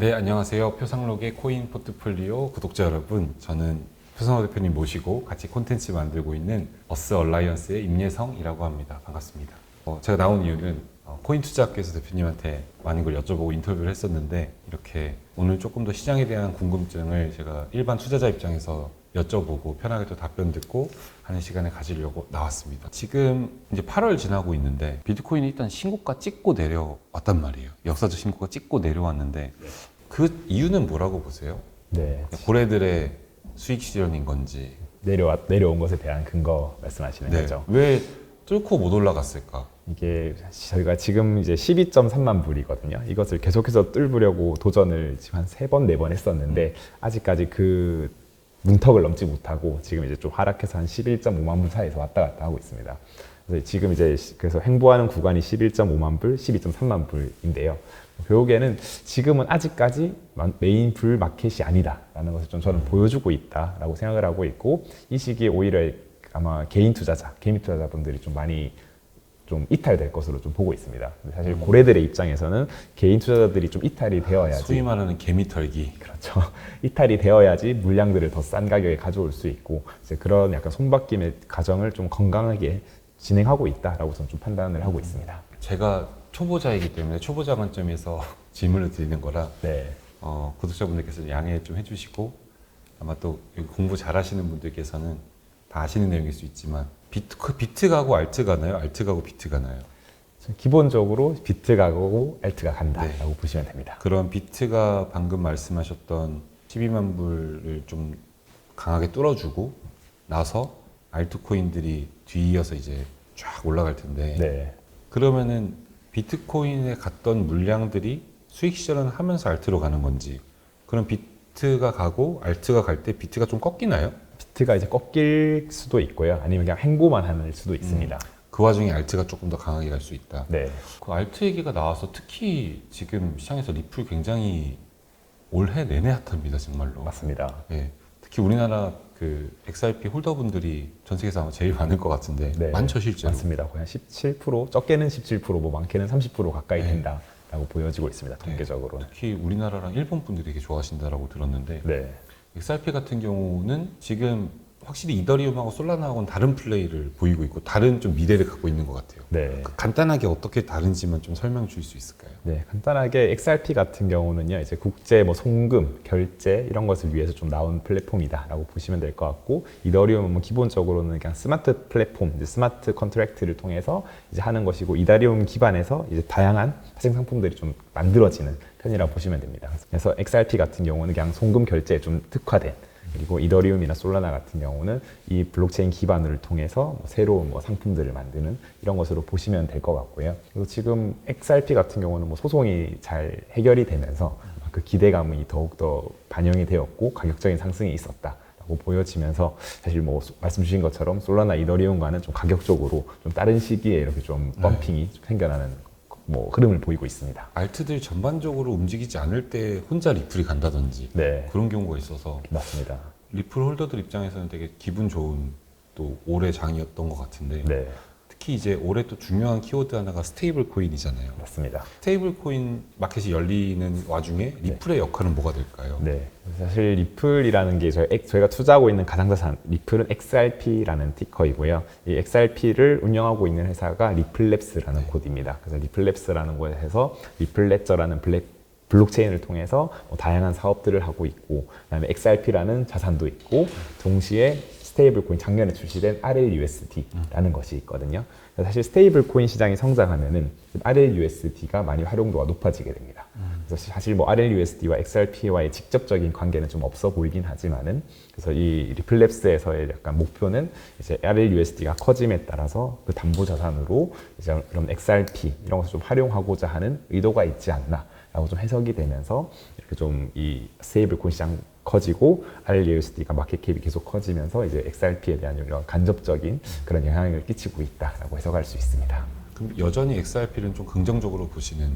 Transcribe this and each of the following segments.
네, 안녕하세요. 표상록의 코인 포트폴리오 구독자 여러분. 저는 표상록 대표님 모시고 같이 콘텐츠 만들고 있는 어스 얼라이언스의 임예성이라고 합니다. 반갑습니다. 어, 제가 나온 이유는 어, 코인 투자학교에서 대표님한테 많은 걸 여쭤보고 인터뷰를 했었는데 이렇게 오늘 조금 더 시장에 대한 궁금증을 제가 일반 투자자 입장에서 여쭤보고 편하게 또 답변 듣고 하는 시간을 가지려고 나왔습니다. 지금 이제 8월 지나고 있는데 비트코인이 일단 신고가 찍고 내려왔단 말이에요. 역사적 신고가 찍고 내려왔는데 그 이유는 뭐라고 보세요? 네. 고래들의 수익 실현인 건지 내려와, 내려온 것에 대한 근거 말씀하시는 네. 거죠. 왜 뚫고 못 올라갔을까? 이게 저희가 지금 이제 12.3만 불이거든요. 이것을 계속해서 뚫으려고 도전을 지금 한 세 번, 네 번 했었는데 아직까지 그 문턱을 넘지 못하고 지금 이제 좀 하락해서 한 11.5만 불 사이에서 왔다 갔다 하고 있습니다. 그래서 지금 이제 시- 그래서 횡보하는 구간이 11.5만 불, 12.3만 불인데요. 결국에는 지금은 아직까지 마- 메인 불 마켓이 아니다라는 것을 좀 저는 보여주고 있다라고 생각을 하고 있고 이 시기에 오히려 아마 개인 투자자, 개인 투자자분들이 좀 많이 좀 이탈될 것으로 좀 보고 있습니다. 사실 고래들의 입장에서는 개인 투자자들이 좀 이탈이 되어야지 소위 말하는 개미 털기. 그렇죠. 이탈이 되어야지 물량들을 더 싼 가격에 가져올 수 있고 이제 그런 약간 손바뀜의 과정을 좀 건강하게 진행하고 있다라고 저는 좀 판단을 하고 있습니다. 제가 초보자이기 때문에 초보자 관점에서 질문을 드리는 거라 네, 어, 구독자분들께서 양해 좀 해주시고 아마 또 공부 잘하시는 분들께서는 다 아시는 내용일 수 있지만 비트, 그 비트 가고 알트 가 나요? 알트 가고 비트 가 나요? 기본적으로 비트 가 고 알트가 간다라고 네. 보시면 됩니다. 그런 비트가 방금 말씀하셨던 12만 불을 좀 강하게 뚫어주고 나서 알트코인들이 뒤이어서 이제 쫙 올라갈 텐데 네, 그러면은 비트코인에 갔던 물량들이 수익 실현을 하면서 알트로 가는 건지 그럼 비트가 가고 알트가 갈 때 비트가 좀 꺾이나요? 비트가 이제 꺾일 수도 있고요. 아니면 그냥 횡보만 하는 수도 있습니다. 그 와중에 알트가 조금 더 강하게 갈 수 있다. 네, 그 알트 얘기가 나와서 특히 지금 시장에서 리플 굉장히 올해 내내 핫합니다 정말로. 맞습니다. 예, 특히 우리나라 그 XRP 홀더분들이 전 세계에서 아마 제일 많을 것 같은데 네, 많죠 실제로. 맞습니다. 거의 한17% 적게는 17%뭐 많게는 30% 가까이 네. 된다라고 보여지고 있습니다. 통계적으로. 특히 우리나라랑 일본 분들이 되게 좋아하신다라고 들었는데 네. XRP 같은 경우는 지금 확실히 이더리움하고 솔라나하고는 다른 플레이를 보이고 있고 다른 좀 미래를 갖고 있는 것 같아요. 네. 그 간단하게 어떻게 다른지만 좀 설명 줄수 있을까요? 네, 간단하게 XRP 같은 경우는요, 이제 국제 뭐 송금, 결제 이런 것을 위해서 좀 나온 플랫폼이다라고 보시면 될 것 같고, 이더리움은 뭐 기본적으로는 그냥 스마트 플랫폼, 이제 스마트 컨트랙트를 통해서 이제 하는 것이고, 이더리움 기반에서 이제 다양한 파생 상품들이 좀 만들어지는 편이라고 보시면 됩니다. 그래서 XRP 같은 경우는 그냥 송금 결제에 좀 특화된 그리고 이더리움이나 솔라나 같은 경우는 이 블록체인 기반을 통해서 뭐 새로운 뭐 상품들을 만드는 이런 것으로 보시면 될 것 같고요. 그리고 지금 XRP 같은 경우는 뭐 소송이 잘 해결이 되면서 그 기대감이 더욱더 반영이 되었고 가격적인 상승이 있었다. 보여지면서 사실 뭐 소- 말씀 주신 것처럼 솔라나 이더리움과는 좀 가격적으로 좀 다른 시기에 이렇게 좀 펌핑이 좀 생겨나는 뭐 흐름을 보이고 있습니다. 알트들이 전반적으로 움직이지 않을 때 혼자 리플이 간다든지 네, 그런 경우가 있어서 맞습니다. 리플 홀더들 입장에서는 되게 기분 좋은 또 올해 장이었던 것 같은데 네, 특히 이제 올해 또 중요한 키워드 하나가 스테이블 코인이잖아요. 맞습니다. 스테이블 코인 마켓이 열리는 와중에 리플의 역할은 뭐가 될까요? 네. 사실 리플이라는 게 저희, 엑- 저희가 투자하고 있는 가상자산 리플은 XRP라는 티커이고요. 이 XRP를 운영하고 있는 회사가 리플랩스라는 코드입니다. 그래서 리플랩스라는 곳에서 리플레저라는 블랙 블록체인을 통해서 뭐 다양한 사업들을 하고 있고 그다음에 XRP라는 자산도 있고 동시에 스테이블 코인 작년에 출시된 RLUSD라는 것이 있거든요. 사실 스테이블 코인 시장이 성장하면은 RLUSD가 많이 활용도가 높아지게 됩니다. 그래서 사실 뭐 RLUSD와 XRP와의 직접적인 관계는 좀 없어 보이긴 하지만은 그래서 이 리플랩스에서의 약간 목표는 이제 RLUSD가 커짐에 따라서 그 담보 자산으로 이제 그런 XRP 이런 것을 좀 활용하고자 하는 의도가 있지 않나. 라고 좀 해석이 되면서 이렇게 좀 이 스테이블 코인 시장 커지고 RLUSD가 마켓캡이 계속 커지면서 이제 XRP에 대한 이런 간접적인 그런 영향을 끼치고 있다라고 해석할 수 있습니다. 그럼 여전히 XRP는 좀 긍정적으로 보시는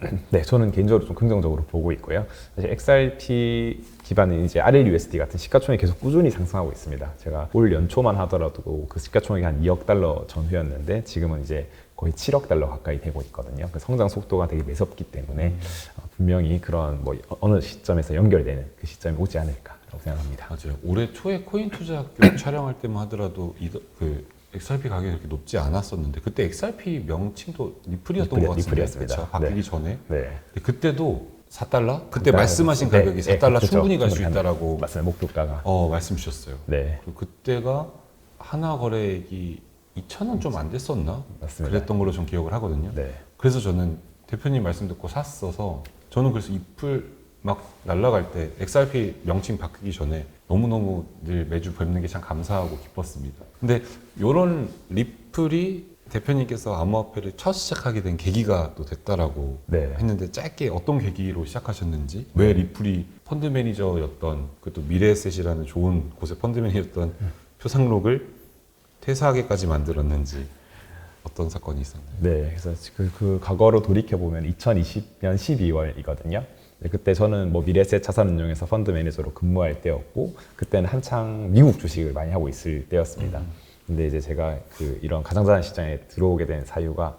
네, 저는 개인적으로 좀 긍정적으로 보고 있고요. 사실 XRP 기반은 이제 RLUSD 같은 시가총액이 계속 꾸준히 상승하고 있습니다. 제가 올 연초만 하더라도 그 시가총액이 한 2억 달러 전후였는데 지금은 이제 거의 7억 달러 가까이 되고 있거든요. 그 성장 속도가 되게 매섭기 때문에 어, 분명히 그런 뭐 어느 시점에서 연결되는 그 시점이 오지 않을까라고 생각합니다. 맞아요. 올해 초에 코인 투자 학교 촬영할 때만 하더라도 이, 그 XRP 가격이 그렇게 높지 않았었는데 그때 XRP 명칭도 리플이었던 리플이- 것 같은데 리플이었습니다. 그렇죠? 바뀌기 네. 전에 네. 그때도 4달러? 그때 네, 말씀하신 네, 가격이 네, 4달러 그렇죠. 충분히 갈 수 있다라고 맞습니다. 목표가가. 어, 말씀 주셨어요. 네. 그리고 그때가 하나 거래액이 2,000원 좀 안 됐었나? 맞습니다. 그랬던 걸로 좀 기억을 하거든요. 네. 그래서 저는 대표님 말씀 듣고 샀어서 저는 그래서 잎을 막 날아갈 때 XRP 명칭 바뀌기 전에 너무너무 늘 매주 뵙는 게 참 감사하고 기뻤습니다. 근데 이런 리플이 대표님께서 암호화폐를 첫 시작하게 된 계기가 또 됐다라고 네. 했는데 짧게 어떤 계기로 시작하셨는지 왜 리플이 펀드 매니저였던 그또 미래에셋이라는 좋은 곳의 펀드 매니저였던 표상록을 퇴사하게까지 만들었는지 어떤 사건이 있었나요? 네, 그래서 그, 그 과거로 돌이켜 보면 2020년 12월이거든요. 그때 저는 뭐 미래세 자산운용에서 펀드 매니저로 근무할 때였고 그때는 한창 미국 주식을 많이 하고 있을 때였습니다. 근데 이제 제가 그 이런 가상자산 시장에 들어오게 된 사유가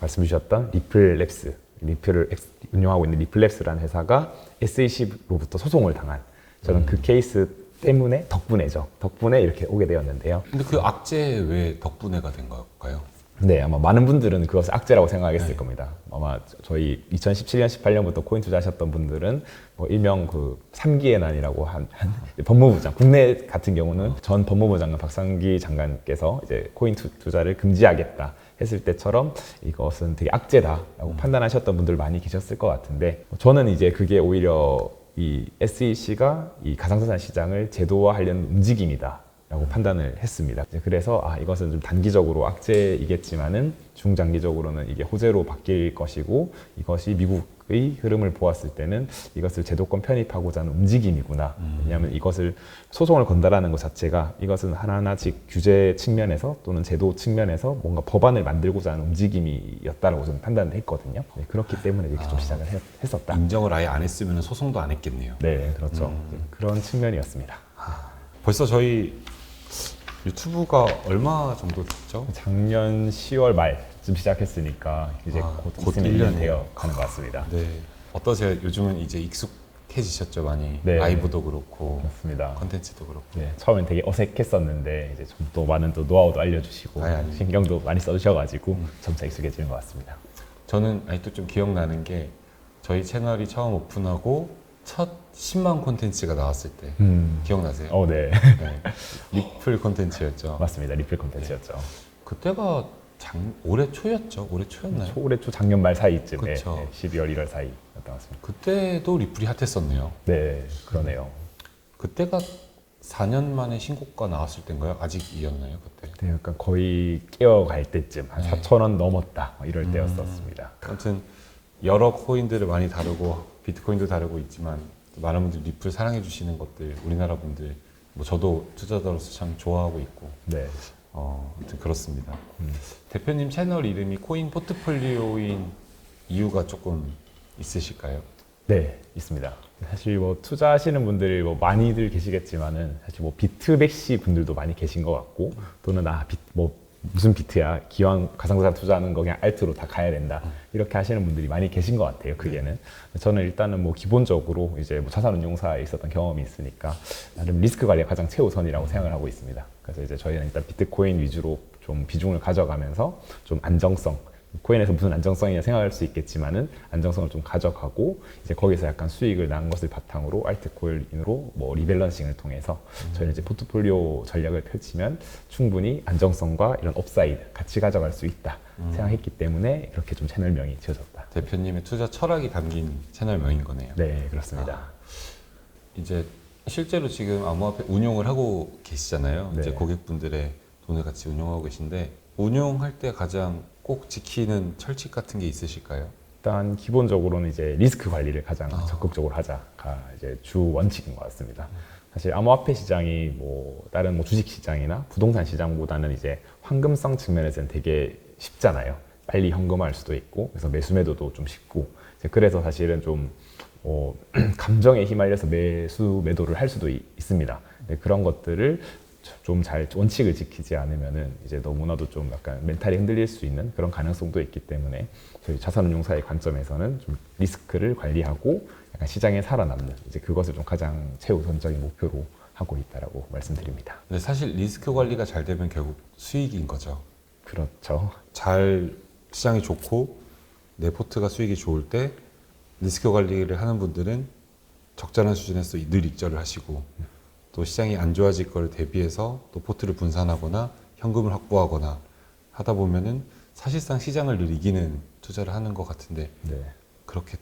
말씀 주셨던 리플랩스, 리플을 운영하고 있는 리플랩스라는 회사가 SEC로부터 소송을 당한 저는 그 케이스 때문에 덕분에죠. 덕분에 이렇게 오게 되었는데요. 근데 그 악재 왜 덕분에가 된 걸까요? 네, 아마 많은 분들은 그것을 악재라고 생각했을 네. 겁니다. 아마 저희 2017년, 18년부터 코인 투자하셨던 분들은 뭐 일명 그 3기의 난이라고 한, 한 법무부 장, 국내 같은 경우는 전 법무부 장관 박상기 장관께서 이제 코인 투, 투자를 금지하겠다 했을 때처럼 이것은 되게 악재다라고 판단하셨던 분들 많이 계셨을 것 같은데 저는 이제 그게 오히려 이 SEC가 이 가상자산 시장을 제도화하려는 움직임이다. 라고 판단을 했습니다. 그래서 아 이것은 좀 단기적으로 악재이겠지만은 중장기적으로는 이게 호재로 바뀔 것이고 이것이 미국 의 흐름을 보았을 때는 이것을 제도권 편입하고자 하는 움직임이구나. 왜냐하면 이것을 소송을 건다라는 것 자체가 이것은 하나하나씩 규제 측면에서 또는 제도 측면에서 뭔가 법안을 만들고자 하는 움직임이었다라고 저는 판단을 했거든요. 네, 그렇기 때문에 이렇게 좀 시작을 했, 했었다. 인정을 아예 안 했으면 소송도 안 했겠네요. 네, 그렇죠. 그런 측면이었습니다. 벌써 저희 유튜브가 얼마 정도 됐죠? 작년 10월 말 쯤 시작했으니까 이제 아, 곧, 곧 있으면 1년 1년 되어 가는 것 같습니다. 네. 어떠세요? 요즘은 이제 익숙해지셨죠 많이. 네. 라이브도 그렇고 그렇습니다. 컨텐츠도 그렇고. 네, 처음엔 되게 어색했었는데 이제 좀 또 많은 또 노하우도 알려주시고 아니, 아니. 신경도 많이 써주셔가지고 점차 익숙해지는 것 같습니다. 저는 아직도 좀 기억나는 게 저희 채널이 처음 오픈하고 첫 10만 콘텐츠가 나왔을 때 음. 기억나세요? 어, 네, 네. 리플 콘텐츠였죠. 맞습니다. 리플 콘텐츠였죠. 그때가 작, 올해 초였죠? 올해 초였나요? 초, 올해 초 작년 말 사이쯤 에 그쵸. 네, 12월 1월 사이였던 것 같습니다. 그때도 리플이 핫했었네요. 네, 그러네요. 그때가 4년 만에 신고가 나왔을 때인가요? 아직이었나요 그때? 네, 약간 거의 깨어갈 때쯤 한 네. 4천 원 넘었다 뭐 이럴 음. 때였었습니다. 아무튼 여러 코인들을 많이 다루고 비트코인도 다루고 있지만 또 많은 분들이 리플 사랑해 주시는 것들 우리나라 분들 뭐 저도 투자자로서 참 좋아하고 있고 네, 어, 아무튼 그렇습니다. 음. 대표님 채널 이름이 코인 포트폴리오인 이유가 조금 있으실까요? 네, 있습니다. 사실 뭐 투자하시는 분들이 뭐 많이들 계시겠지만은 사실 뭐 비트백시 분들도 많이 계신 것 같고 또는 아, 비, 뭐 무슨 비트야? 기왕 가상자산 투자하는 거 그냥 알트로 다 가야 된다. 이렇게 하시는 분들이 많이 계신 것 같아요 크게는. 저는 일단은 뭐 기본적으로 이제 뭐 자산운용사에 있었던 경험이 있으니까 나름 리스크 관리가 가장 최우선이라고 생각을 하고 있습니다. 그래서 이제 저희는 일단 비트코인 위주로 좀 비중을 가져가면서 좀 안정성 코인에서 무슨 안정성이냐 생각할 수 있겠지만은 안정성을 좀 가져가고 이제 거기서 약간 수익을 난 것을 바탕으로 알트코인으로 뭐 리밸런싱을 통해서 저희는 이제 포트폴리오 전략을 펼치면 충분히 안정성과 이런 업사이드 같이 가져갈 수 있다 생각했기 때문에 이렇게 좀 채널명이 지어졌다. 대표님의 투자 철학이 담긴 채널명인 거네요. 네 그렇습니다. 이제 실제로 지금 암호화폐 운용을 하고 계시잖아요. 네. 이제 고객분들의 돈을 같이 운용하고 계신데 운용할 때 가장 꼭 지키는 철칙 같은 게 있으실까요? 일단 기본적으로는 이제 리스크 관리를 가장 아. 적극적으로 하자가 이제 주 원칙인 것 같습니다. 사실 암호화폐 시장이 뭐 다른 뭐 주식 시장이나 부동산 시장보다는 이제 황금성 측면에서는 되게 쉽잖아요. 빨리 현금화할 수도 있고 그래서 매수 매도도 좀 쉽고 그래서 사실은 좀 어, 감정에 휘말려서 매수 매도를 할 수도 있, 습니다 그런 것들을 좀 잘 원칙을 지키지 않으면은 이제 너무나도 좀 약간 멘탈이 흔들릴 수 있는 그런 가능성도 있기 때문에 저희 자산운용사의 관점에서는 좀 리스크를 관리하고 약간 시장에 살아남는 이제 그것을 좀 가장 최우선적인 목표로 하고 있다라고 말씀드립니다. 근데 사실 리스크 관리가 잘 되면 결국 수익인 거죠. 그렇죠. 잘 시장이 좋고 내 포트가 수익이 좋을 때 리스크 관리를 하는 분들은 적절한 수준에서 늘 익절을 하시고 또 시장이 안 좋아질 걸 대비해서 또 포트를 분산하거나 현금을 확보하거나 하다 보면은 사실상 시장을 늘 이기는 투자를 하는 것 같은데 네. 그렇게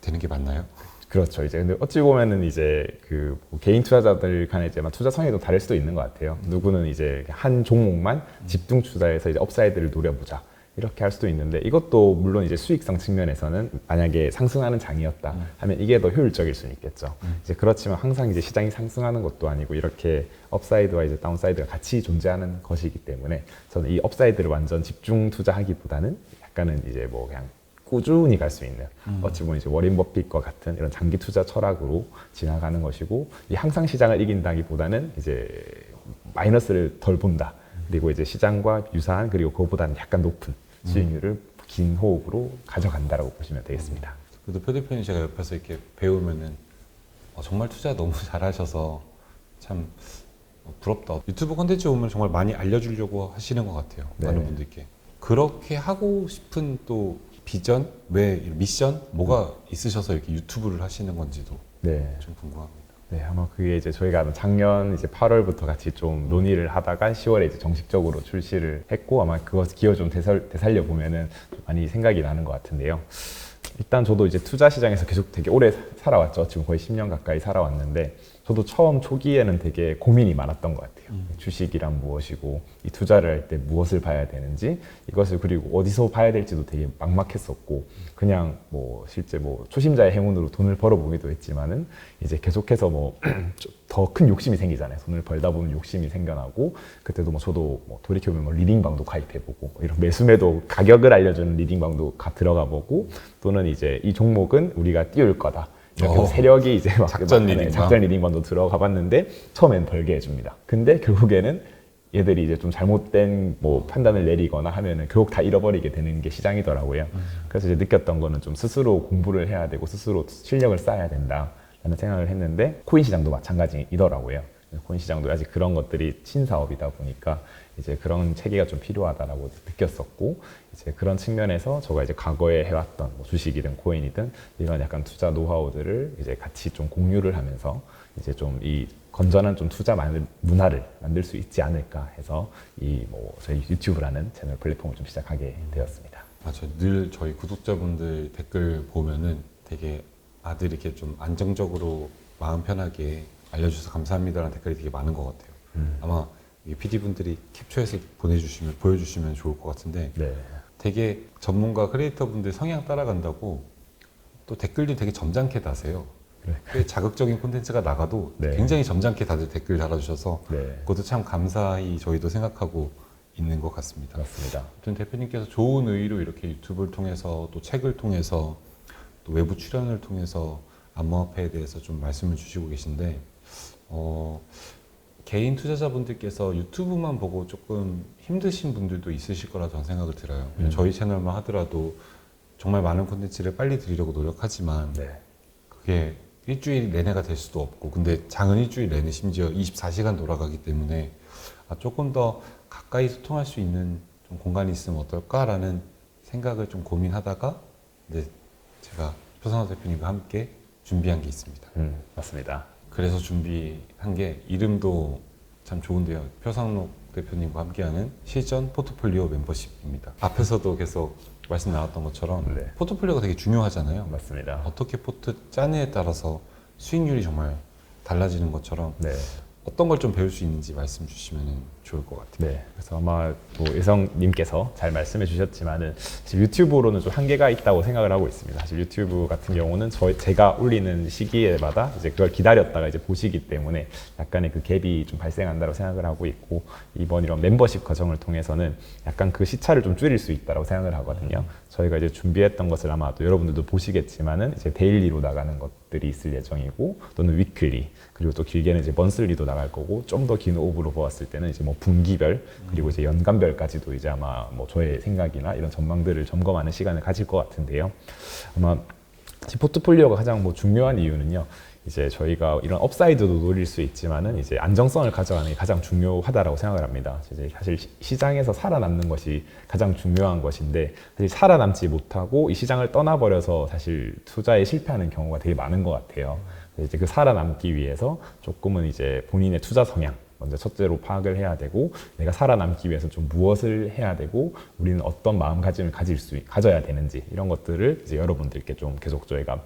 되는 게 맞나요? 그렇죠. 이제 근데 어찌 보면은 이제 그뭐 개인 투자자들 간에 이제 막 투자 성향도 다를 수도 있는 것 같아요. 누구는 이제 한 종목만 집중 투자해서 이제 업사이드를 노려보자. 이렇게 할 수도 있는데 이것도 물론 이제 수익성 측면에서는 만약에 상승하는 장이었다 하면 이게 더 효율적일 수는 있겠죠. 이제 그렇지만 항상 이제 시장이 상승하는 것도 아니고 이렇게 업사이드와 이제 다운사이드가 같이 존재하는 것이기 때문에 저는 이 업사이드를 완전 집중 투자하기보다는 약간은 이제 뭐 그냥 꾸준히 갈 수 있는 어찌 보면 이제 워린 버핏과 같은 이런 장기 투자 철학으로 지나가는 것이고 이 항상 시장을 이긴다기보다는 이제 마이너스를 덜 본다. 그리고 이제 시장과 유사한 그리고 그거보다는 약간 높은 수익률을 긴 호흡으로 가져간다라고 보시면 되겠습니다. 그래도 표 대표님 제가 옆에서 이렇게 배우면은 어, 정말 투자 너무 잘하셔서 참 어, 부럽다. 유튜브 콘텐츠 보면 정말 많이 알려주려고 하시는 것 같아요. 네. 많은 분들께. 그렇게 하고 싶은 또 비전, 왜 미션, 뭐가 있으셔서 이렇게 유튜브를 하시는 건지도 네. 좀 궁금합니다. 네, 아마 그게 이제 저희가 작년 이제 8월부터 같이 좀 논의를 하다가 10월에 이제 정식적으로 출시를 했고 아마 그것 기어 좀 되살, 되살려 보면은 좀 많이 생각이 나는 것 같은데요. 일단 저도 이제 투자 시장에서 계속 되게 오래 살아왔죠. 지금 거의 10년 가까이 살아왔는데 저도 처음 초기에는 되게 고민이 많았던 것 같아요. 주식이란 무엇이고 이 투자를 할 때 무엇을 봐야 되는지 이것을 그리고 어디서 봐야 될지도 되게 막막했었고 그냥 뭐 실제 뭐 초심자의 행운으로 돈을 벌어보기도 했지만은 이제 계속해서 뭐 더 큰 욕심이 생기잖아요. 돈을 벌다 보면 욕심이 생겨나고 그때도 뭐 저도 뭐 돌이켜보면 뭐 리딩방도 가입해보고 뭐 이런 매수매도 가격을 알려주는 리딩방도 가 들어가 보고 또는 이제 이 종목은 우리가 띄울 거다. 어. 세력이 이제 막 작전 네, 리딩방. 작전 리딩방도 들어가 봤는데 처음엔 벌게 해줍니다. 근데 결국에는 얘들이 이제 좀 잘못된 뭐 판단을 내리거나 하면은 결국 다 잃어버리게 되는 게 시장이더라고요. 그래서 이제 느꼈던 거는 좀 스스로 공부를 해야 되고 스스로 실력을 쌓아야 된다라는 생각을 했는데 코인 시장도 마찬가지이더라고요. 코인 시장도 아직 그런 것들이 신사업이다 보니까 이제 그런 체계가 좀 필요하다라고 느꼈었고 이제 그런 측면에서 제가 이제 과거에 해왔던 뭐 주식이든 코인이든 이런 약간 투자 노하우들을 이제 같이 좀 공유를 하면서 이제 좀 이 건전한 좀 투자 만- 문화를 만들 수 있지 않을까 해서 이 뭐 저희 유튜브라는 채널 플랫폼을 좀 시작하게 되었습니다. 맞아요. 늘 저희 구독자분들 댓글 보면은 되게 아들 이렇게 좀 안정적으로 마음 편하게 알려주셔서 감사합니다라는 댓글이 되게 많은 것 같아요. 아마 PD 분들이 캡처해서 보내주시면 보여주시면 좋을 것 같은데 네. 되게 전문가 크리에이터 분들 성향 따라간다고 또 댓글도 되게 점잖게 다세요. 네. 꽤 자극적인 콘텐츠가 나가도 네. 굉장히 점잖게 다들 댓글 달아주셔서 네. 그것도 참 감사히 저희도 생각하고 있는 것 같습니다. 그렇습니다. 아무튼 대표님께서 좋은 의의로 이렇게 유튜브를 통해서 또 책을 통해서 또 외부 출연을 통해서 암호화폐에 대해서 좀 말씀을 주시고 계신데 어, 개인 투자자분들께서 유튜브만 보고 조금 힘드신 분들도 있으실 거라 저는 생각을 들어요. 음. 저희 채널만 하더라도 정말 많은 콘텐츠를 빨리 드리려고 노력하지만 네. 그게 일주일 내내가 될 수도 없고 근데 장은 일주일 내내 심지어 24시간 돌아가기 때문에 아, 조금 더 가까이 소통할 수 있는 좀 공간이 있으면 어떨까라는 생각을 좀 고민하다가 이제 제가 표상호 대표님과 함께 준비한 게 있습니다. 음, 맞습니다. 그래서 준비한 게 이름도 참 좋은데요. 표상록 대표님과 함께하는 실전 포트폴리오 멤버십입니다. 앞에서도 계속 말씀 나왔던 것처럼 네. 포트폴리오가 되게 중요하잖아요. 맞습니다. 어떻게 포트 짜느냐에 따라서 수익률이 정말 달라지는 것처럼 네. 어떤 걸 좀 배울 수 있는지 말씀 주시면 좋을 것 같아요. 네, 그래서 아마 뭐 예성님께서 잘 말씀해 주셨지만은 사실 유튜브로는 좀 한계가 있다고 생각을 하고 있습니다. 사실 유튜브 같은 경우는 저 제가 올리는 시기에마다 이제 그걸 기다렸다가 이제 보시기 때문에 약간의 그 갭이 좀 발생한다고 생각을 하고 있고 이번 이런 멤버십 과정을 통해서는 약간 그 시차를 좀 줄일 수 있다고 생각을 하거든요. 저희가 이제 준비했던 것을 아마 또 여러분들도 보시겠지만은 이제 데일리로 나가는 것들 것들이 있을 예정이고 또는 위클리 그리고 또 길게는 이제 먼슬리도 나갈 거고 좀 더 긴 오브로 보았을 때는 이제 뭐 분기별 그리고 이제 연간별까지도 이제 아마 뭐 저의 생각이나 이런 전망들을 점검하는 시간을 가질 것 같은데요. 아마 이 포트폴리오가 가장 뭐 중요한 이유는요. 이제 저희가 이런 업사이드도 노릴 수 있지만은 이제 안정성을 가져가는 게 가장 중요하다라고 생각을 합니다. 이제 사실 시- 시장에서 살아남는 것이 가장 중요한 것인데 사실 살아남지 못하고 이 시장을 떠나버려서 사실 투자에 실패하는 경우가 되게 많은 것 같아요. 이제 그 살아남기 위해서 조금은 이제 본인의 투자 성향 먼저 첫째로 파악을 해야 되고 내가 살아남기 위해서 좀 무엇을 해야 되고 우리는 어떤 마음가짐을 가질 수 가져야 되는지 이런 것들을 이제 여러분들께 좀 계속 저희가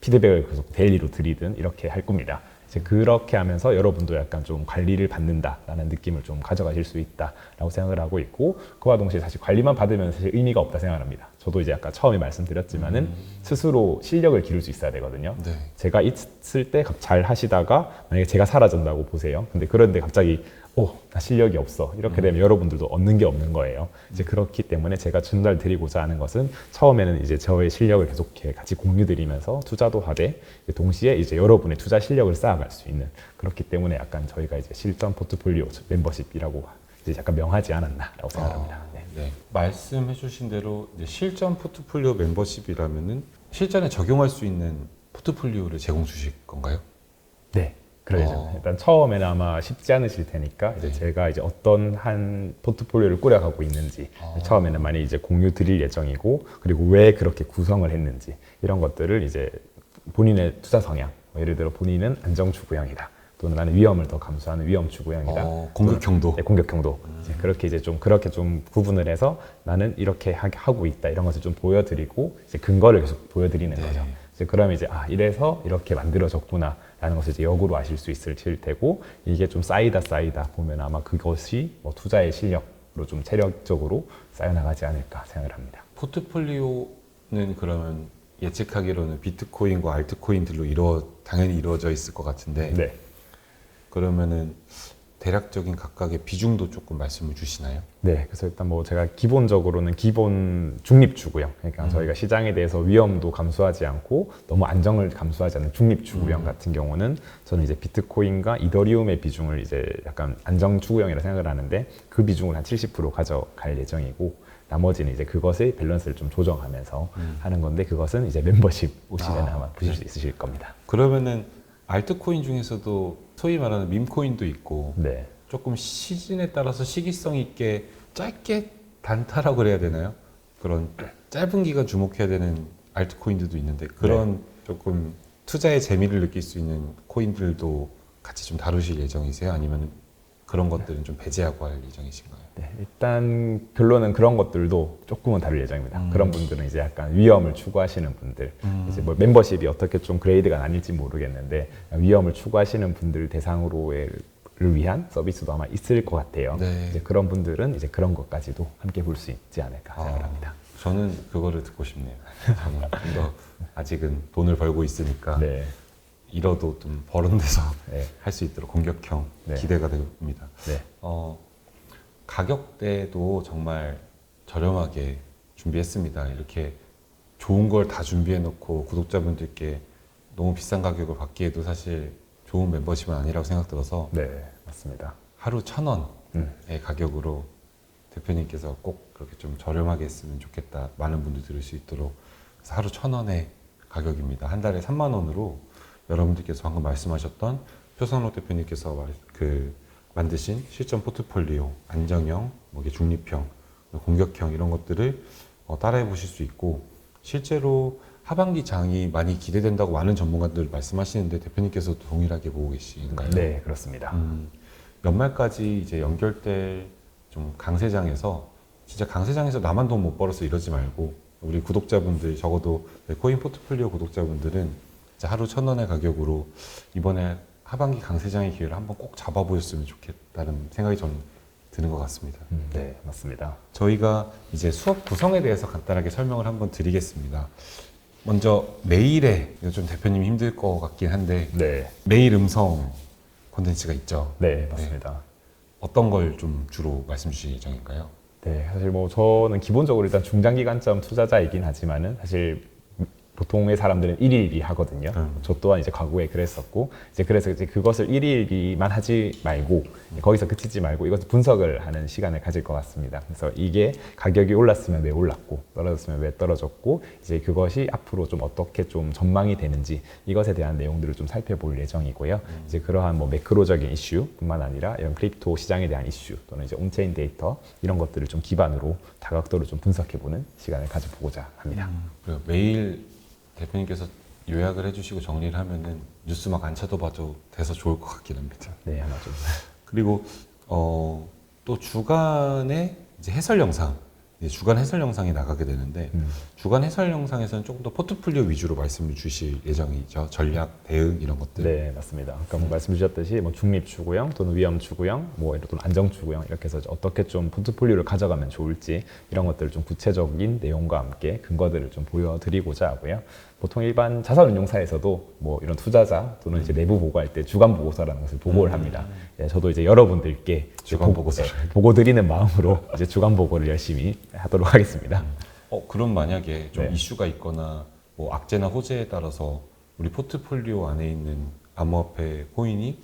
피드백을 계속 데일리로 드리든 이렇게 할 겁니다. 이제 그렇게 하면서 여러분도 약간 좀 관리를 받는다라는 느낌을 좀 가져가실 수 있다라고 생각을 하고 있고 그와 동시에 사실 관리만 받으면 사실 의미가 없다 생각합니다. 저도 이제 아까 처음에 말씀드렸지만은 스스로 실력을 기를 수 있어야 되거든요. 네. 제가 있을 때 잘 하시다가 만약에 제가 사라진다고 보세요. 근데 그런데 갑자기 오, 나 실력이 없어. 이렇게 되면 여러분들도 얻는 게 없는 거예요. 이제 그렇기 때문에 제가 전달 드리고자 하는 것은 처음에는 이제 저의 실력을 계속 같이 공유 드리면서 투자도 하되 동시에 이제 여러분의 투자 실력을 쌓아갈 수 있는 그렇기 때문에 약간 저희가 이제 실전 포트폴리오 멤버십이라고 이제 약간 명하지 않았나라고 생각합니다. 아, 네. 네. 말씀해주신 대로 실전 포트폴리오 멤버십이라면은 실전에 적용할 수 있는 포트폴리오를 제공 주실 건가요? 네. 그래야죠. 어. 일단 처음에는 아마 쉽지 않으실 테니까 이제 네. 제가 이제 어떤 한 포트폴리오를 꾸려가고 있는지 어. 처음에는 많이 이제 공유 드릴 예정이고 그리고 왜 그렇게 구성을 했는지 이런 것들을 이제 본인의 투자 성향 뭐 예를 들어 본인은 안정 추구형이다 또는 나는 위험을 더 감수하는 위험 추구형이다 어, 공격형도. 네, 공격형도 이제 그렇게 이제 좀 그렇게 좀 구분을 해서 나는 이렇게 하- 하고 있다 이런 것을 좀 보여드리고 이제 근거를 계속 보여드리는 네. 거죠. 이제 그러면 이제 아 이래서 이렇게 만들어졌구나 라는 것을 이제 역으로 아실 수 있을 테고 이게 좀 쌓이다 쌓이다 보면 아마 그것이 뭐 투자의 실력으로 좀 체력적으로 쌓여나가지 않을까 생각을 합니다. 포트폴리오는 그러면 예측하기로는 비트코인과 알트코인들로 이루어 당연히 이루어져 있을 것 같은데 네. 그러면은 대략적인 각각의 비중도 조금 말씀을 주시나요? 네, 그래서 일단 뭐 제가 기본적으로는 기본 중립주구형, 그러니까 저희가 시장에 대해서 위험도 감수하지 않고 너무 안정을 감수하지 않는 중립주구형 같은 경우는 저는 이제 비트코인과 이더리움의 비중을 이제 약간 안정주구형이라 생각을 하는데 그 비중을 한 70% 가져갈 예정이고 나머지는 이제 그것의 밸런스를 좀 조정하면서 하는 건데 그것은 이제 멤버십 오시면 아, 아, 마 보실 수 있으실 겁니다. 그러면은 알트코인 중에서도 소위 말하는 밈코인도 있고 네. 조금 시즌에 따라서 시기성 있게 짧게 단타라고 그래야 되나요? 그런 짧은 기간 주목해야 되는 알트코인들도 있는데 그런 조금 투자의 재미를 느낄 수 있는 코인들도 같이 좀 다루실 예정이세요? 아니면 그런 것들은 좀 배제하고 할 예정이신가요? 네, 일단 결론은 그런 것들도 조금은 다를 예정입니다. 음. 그런 분들은 이제 약간 위험을 추구하시는 분들, 이제 뭐 멤버십이 어떻게 좀 그레이드가 나뉠지 모르겠는데 위험을 추구하시는 분들 대상으로를 위한 서비스도 아마 있을 것 같아요. 네. 이제 그런 분들은 이제 그런 것까지도 함께 볼 수 있지 않을까 생각을 합니다. 저는 그거를 듣고 싶네요. 저는 좀 더 아직은 돈을 벌고 있으니까 네, 잃어도 좀 버는 데서 네, 할수 있도록 공격형 네. 기대가 됩니다. 네, 어, 가격대도 정말 저렴하게 준비했습니다. 이렇게 좋은 걸 다 준비해 놓고 구독자분들께 너무 비싼 가격을 받기에도 사실 좋은 멤버십은 아니라고 생각 들어서 네, 맞습니다. 하루 천 원의 음. 가격으로 대표님께서 꼭 그렇게 좀 저렴하게 했으면 좋겠다. 많은 분들 들을 수 있도록. 하루 천 원의 가격입니다. 한 달에 3만 원으로 여러분들께서 방금 말씀하셨던 표선호 대표님께서 말- 그 만드신 실전 포트폴리오, 안정형, 뭐 이게 중립형, 공격형 이런 것들을 어, 따라해 보실 수 있고 실제로 하반기 장이 많이 기대된다고 많은 전문가들 말씀하시는데 대표님께서도 동일하게 보고 계신가요? 네, 그렇습니다. 음, 연말까지 이제 연결될 좀 강세장에서 진짜 강세장에서 나만 돈 못 벌어서 이러지 말고 우리 구독자분들 적어도 네, 코인 포트폴리오 구독자분들은 하루 천 원의 가격으로 이번에 하반기 강세장의 기회를 한번 꼭 잡아보셨으면 좋겠다는 생각이 저는 드는 것 같습니다. 음, 네, 맞습니다. 저희가 이제 수업 구성에 대해서 간단하게 설명을 한번 드리겠습니다. 먼저 메일에 좀 대표님 힘들 것 같긴 한데 네, 메일 음성 콘텐츠가 있죠. 네, 맞습니다. 어떤 걸 좀 주로 말씀 주실 예정인가요? 네, 사실 뭐 저는 기본적으로 일단 중장기관점 투자자이긴 하지만은 사실 보통의 사람들은 일일비 하거든요. 음. 저 또한 이제 과거에 그랬었고 이제 그래서 이제 그것을 일일비만 하지 말고 거기서 그치지 말고 이것을 분석을 하는 시간을 가질 것 같습니다. 그래서 이게 가격이 올랐으면 왜 올랐고 떨어졌으면 왜 떨어졌고 이제 그것이 앞으로 좀 어떻게 좀 전망이 되는지 이것에 대한 내용들을 좀 살펴볼 예정이고요. 이제 그러한 뭐 매크로적인 이슈뿐만 아니라 이런 크립토 시장에 대한 이슈 또는 이제 온체인 데이터 이런 것들을 좀 기반으로 다각도로 좀 분석해보는 시간을 가져보고자 합니다. 그리고 매일 대표님께서 요약을 해주시고 정리를 하면은 뉴스 막안 쳐다봐도 돼서 좋을 것 같긴 합니다. 네, 아마 좀 그리고 어, 또 주간에 이제 해설 영상, 이제 주간 해설 영상이 나가게 되는데 음. 주간 해설 영상에서는 조금 더 포트폴리오 위주로 말씀을 주실 예정이죠. 전략, 대응 이런 것들. 네, 맞습니다. 아까 뭐 말씀 주셨듯이 뭐 중립 추구형 또는 위험 추구형, 뭐 이런 또는 안정 추구형 이렇게 해서 어떻게 좀 포트폴리오를 가져가면 좋을지 이런 것들을 좀 구체적인 내용과 함께 근거들을 좀 보여드리고자 하고요. 보통 일반 자산운용사에서도 뭐 이런 투자자 또는 이제 내부 보고할 때 주간 보고서라는 것을 보고를 합니다. 예, 저도 이제 여러분들께 이제 주간 보- 보고서를. 예, 보고 드리는 마음으로 이제 주간 보고를 열심히 하도록 하겠습니다. 어, 그럼 만약에 좀 네. 이슈가 있거나 뭐 악재나 호재에 따라서 우리 포트폴리오 안에 있는 암호화폐 코인이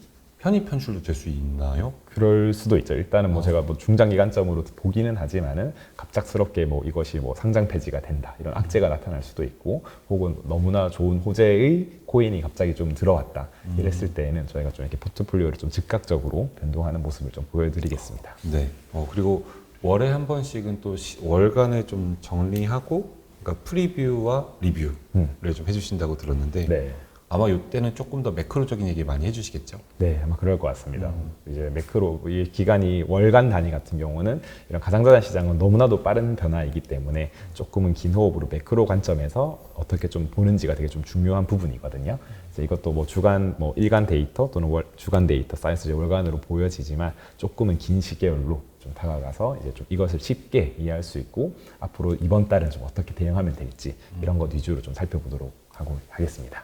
편입 편출도 될 수 있나요? 그럴 수도 있죠. 일단은 뭐 어. 제가 뭐 중장기 관점으로 보기는 하지만은 갑작스럽게 뭐 이것이 뭐 상장 폐지가 된다 이런 악재가 나타날 수도 있고 혹은 너무나 좋은 호재의 코인이 갑자기 좀 들어왔다 이랬을 때에는 저희가 좀 이렇게 포트폴리오를 좀 즉각적으로 변동하는 모습을 좀 보여드리겠습니다. 네. 어, 그리고 월에 한 번씩은 또 시- 월간을 좀 정리하고 그러니까 프리뷰와 리뷰를 음. 좀 해주신다고 들었는데 네. 아마 이때는 조금 더 매크로적인 얘기 많이 해주시겠죠? 네, 아마 그럴 것 같습니다. 이제 매크로 이 기간이 월간 단위 같은 경우는 이런 가상자산 시장은 너무나도 빠른 변화이기 때문에 조금은 긴 호흡으로 매크로 관점에서 어떻게 좀 보는지가 되게 좀 중요한 부분이거든요. 그래서 이것도 뭐 주간 뭐 일간 데이터 또는 월, 주간 데이터 사이즈 월간으로 보여지지만 조금은 긴 시계열로 좀 다가가서 이제 좀 이것을 쉽게 이해할 수 있고 앞으로 이번 달은 좀 어떻게 대응하면 될지 이런 것 위주로 좀 살펴보도록 하고 하겠습니다.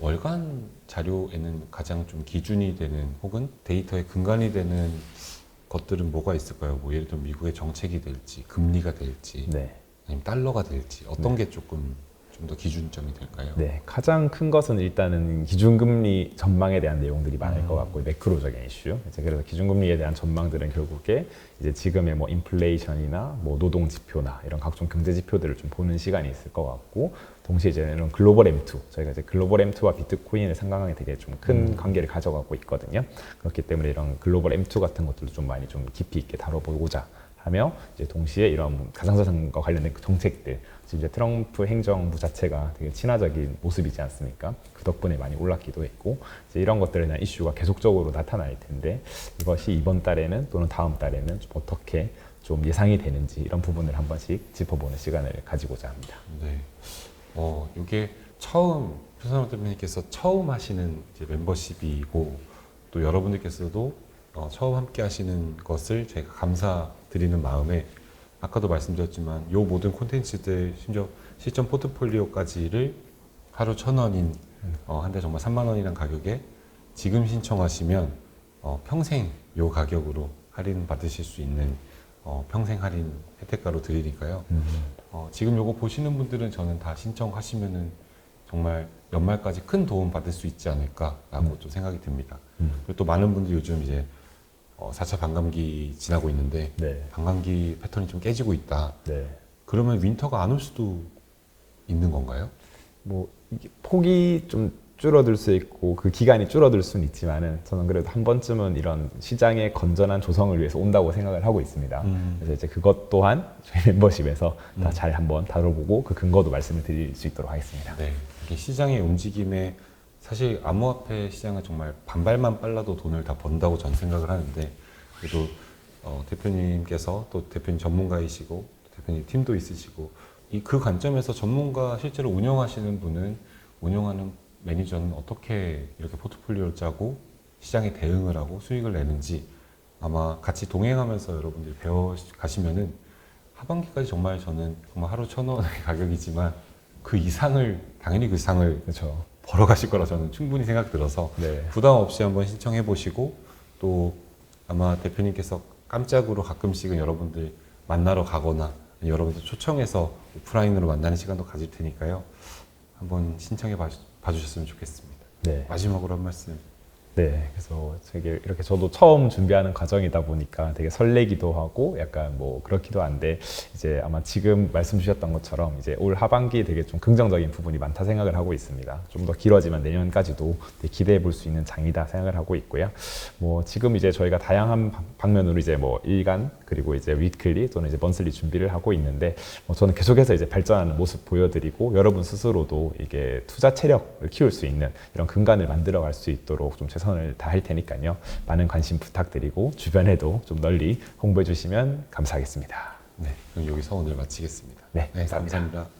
월간 자료에는 가장 좀 기준이 되는 혹은 데이터의 근간이 되는 것들은 뭐가 있을까요? 뭐 예를 들면 미국의 정책이 될지 금리가 될지 네. 아니면 달러가 될지 어떤 게 조금 좀 더 기준점이 될까요? 네, 가장 큰 것은 일단은 기준금리 전망에 대한 내용들이 많을 음. 것 같고 매크로적인 이슈. 이제 그래서 기준금리에 대한 전망들은 결국에 이제 지금의 뭐 인플레이션이나 뭐 노동 지표나 이런 각종 경제 지표들을 좀 보는 시간이 있을 것 같고 동시에 이제 이런 글로벌 M2 저희가 이제 글로벌 M2와 비트코인을 상강하게 되게 좀 큰 관계를 가져가고 있거든요. 그렇기 때문에 이런 글로벌 M2 같은 것들도 좀 많이 좀 깊이 있게 다뤄보고자 하며 이제 동시에 이런 가상자산과 관련된 그 정책들 지금 이제 트럼프 행정부 자체가 되게 친화적인 모습이지 않습니까? 그 덕분에 많이 올랐기도 했고 이제 이런 것들에 대한 이슈가 계속적으로 나타날 텐데 이것이 이번 달에는 또는 다음 달에는 좀 어떻게 좀 예상이 되는지 이런 부분을 한 번씩 짚어보는 시간을 가지고자 합니다. 네. 어, 이게 처음 표선호 대표님께서 처음 하시는 멤버십이고 또 여러분들께서도 어, 처음 함께 하시는 것을 제가 감사드리는 마음에 아까도 말씀드렸지만 요 모든 콘텐츠들 심지어 실전 포트폴리오까지를 하루 천 원인 어, 한달 정말 3만 원이란 가격에 지금 신청하시면 어, 평생 요 가격으로 할인 받으실 수 있는 어, 평생 할인 혜택가로 드리니까요. 어, 지금 요거 보시는 분들은 저는 다 신청하시면은 정말 연말까지 큰 도움 받을 수 있지 않을까라고 좀 생각이 듭니다. 음. 그리고 또 많은 분들이 요즘 이제 어, 4차 반감기 지나고 있는데 네, 반감기 패턴이 좀 깨지고 있다. 네. 그러면 윈터가 안 올 수도 있는 건가요? 뭐 이게 폭이 좀 줄어들 수 있고 그 기간이 줄어들 수는 있지만은 저는 그래도 한 번쯤은 이런 시장의 건전한 조성을 위해서 온다고 생각을 하고 있습니다. 음. 그래서 이제 그것 또한 저희 멤버십에서 음. 다잘 한번 다뤄보고 그 근거도 말씀을 드릴 수 있도록 하겠습니다. 네. 이게 시장의 움직임에 사실 암호화폐 시장은 정말 반발만 빨라도 돈을 다 번다고 저는 생각을 하는데 그래도 어, 대표님께서 또 대표님 전문가이시고 또 대표님 팀도 있으시고 이 그 관점에서 전문가 실제로 운영하시는 분은 운영하는 매니저는 어떻게 이렇게 포트폴리오를 짜고 시장에 대응을 하고 수익을 내는지 아마 같이 동행하면서 여러분들이 배워 가시면은 하반기까지 정말 저는 정말 하루 천 원의 가격이지만 그 이상을 당연히 그 이상을 그렇죠. 벌어 가실 거라 저는 충분히 생각 들어서 네. 부담 없이 한번 신청해 보시고 또 아마 대표님께서 깜짝으로 가끔씩은 여러분들 만나러 가거나 여러분들 초청해서 오프라인으로 만나는 시간도 가질 테니까요. 한번 신청해 봐, 봐주셨으면 좋겠습니다. 네. 마지막으로 한 말씀. 네, 그래서 되게 이렇게 저도 처음 준비하는 과정이다 보니까 되게 설레기도 하고 약간 뭐 그렇기도 한데 이제 아마 지금 말씀 주셨던 것처럼 이제 올 하반기에 되게 좀 긍정적인 부분이 많다 생각을 하고 있습니다. 좀 더 길어지면 내년까지도 기대해 볼 수 있는 장이다 생각을 하고 있고요. 뭐 지금 이제 저희가 다양한 방- 방면으로 이제 뭐 일간 그리고 이제 위클리 또는 이제 먼슬리 준비를 하고 있는데 뭐 저는 계속해서 이제 발전하는 모습 보여드리고 여러분 스스로도 이게 투자 체력을 키울 수 있는 이런 근간을 만들어 갈 수 있도록 좀 최선 을 다할 테니까요. 많은 관심 부탁드리고 주변에도 좀 널리 홍보해 주시면 감사하겠습니다. 네, 그럼 여기서 오늘 마치겠습니다. 네, 감사합니다.